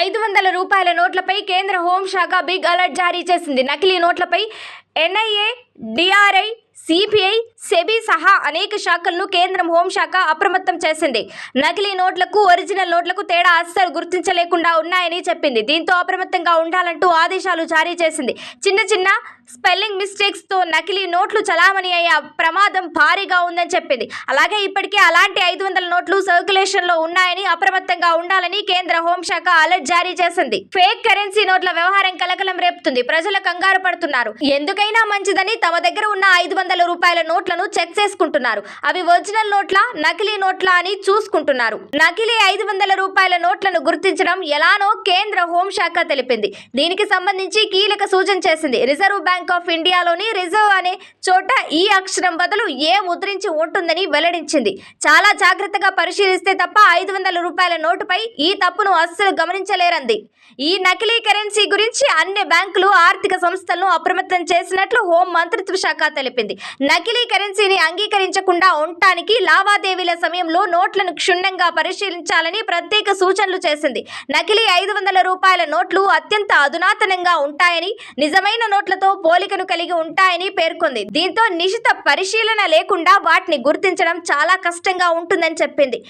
ఐదు వందల రూపాయల నోట్లపై కేంద్ర హోంశాఖ బిగ్ అలర్ట్ జారీ చేసింది. నకిలీ నోట్లపై ఎన్ఐఏ డిఆర్ఐ సిబిఐ సెబీ సహా అనేక శాఖలను కేంద్రం హోంశాఖ అప్రమత్తం చేసింది. నకిలీ నోట్లకు ఒరిజినల్ నోట్లకు తేడా అస్సలు గుర్తించలేకుండా ఉన్నాయని చెప్పింది. దీంతో అప్రమత్తంగా ఉండాలంటూ ఆదేశాలు జారీ చేసింది. చిన్న చిన్న స్పెల్లింగ్ మిస్టేక్స్తో నకిలీ నోట్లు చలామణి అయ్యే ప్రమాదం భారీగా ఉందని చెప్పింది. అలాగే ఇప్పటికే అలాంటి ఐదు వందల నోట్లు సర్క్యులేషన్లో ఉన్నాయని అప్రమత్తంగా ఉండాలని కేంద్ర హోంశాఖ అలర్ట్ జారీ చేసింది. ఫేక్ కరెన్సీ నోట్ల వ్యవహారం కలకలం రేపుతుంది. ప్రజలు కంగారు పడుతున్నారు. ఎందుకైనా మంచిదని తమ దగ్గర ఉన్న ఐదు వందల రూపాయల నోట్లను చెక్ చేసుకుంటున్నారు. అవి ఒరిజినల్ నోట్ల నకిలీ నోట్ల అని చూసుకుంటున్నారు. నకిలీ ఐదు వందల రూపాయల నోట్లను గుర్తించడం ఎలానో కేంద్ర హోంశాఖ తెలిపింది. దీనికి సంబంధించి కీలక సూచన చేసింది. రిజర్వ్ బ్యాంక్ ఆఫ్ ఇండియాలోని రిజర్వ్ అనే చోట ఈ అక్షరం బదులు ఏ ముద్రించి ఉంటుందని వెల్లడించింది. చాలా జాగ్రత్తగా పరిశీలిస్తే తప్ప ఐదు వందల రూపాయల నోటుపై ఈ తప్పును అస్సలు గమనించలేరంది. ఈ నకిలీ కరెన్సీ గురించి అన్ని బ్యాంకులు ఆర్థిక సంస్థలను అప్రమత్తం చేసినట్లు హోం మంత్రిత్వ శాఖ తెలిపింది. నకిలీ కరెన్సీని అంగీకరించకుండా ఉండటానికి లావాదేవీల సమయంలో నోట్లను క్షుణ్ణంగా పరిశీలించాలని ప్రత్యేక సూచనలు చేసింది. నకిలీ ఐదు వందల రూపాయల నోట్లు అత్యంత అధునాతనంగా ఉంటాయని నిజమైన నోట్లతో పోలికను కలిగి ఉంటాయని పేర్కొంది. దీంతో నిశిత పరిశీలన లేకుండా వాటిని గుర్తించడం చాలా కష్టంగా ఉంటుందని చెప్పింది.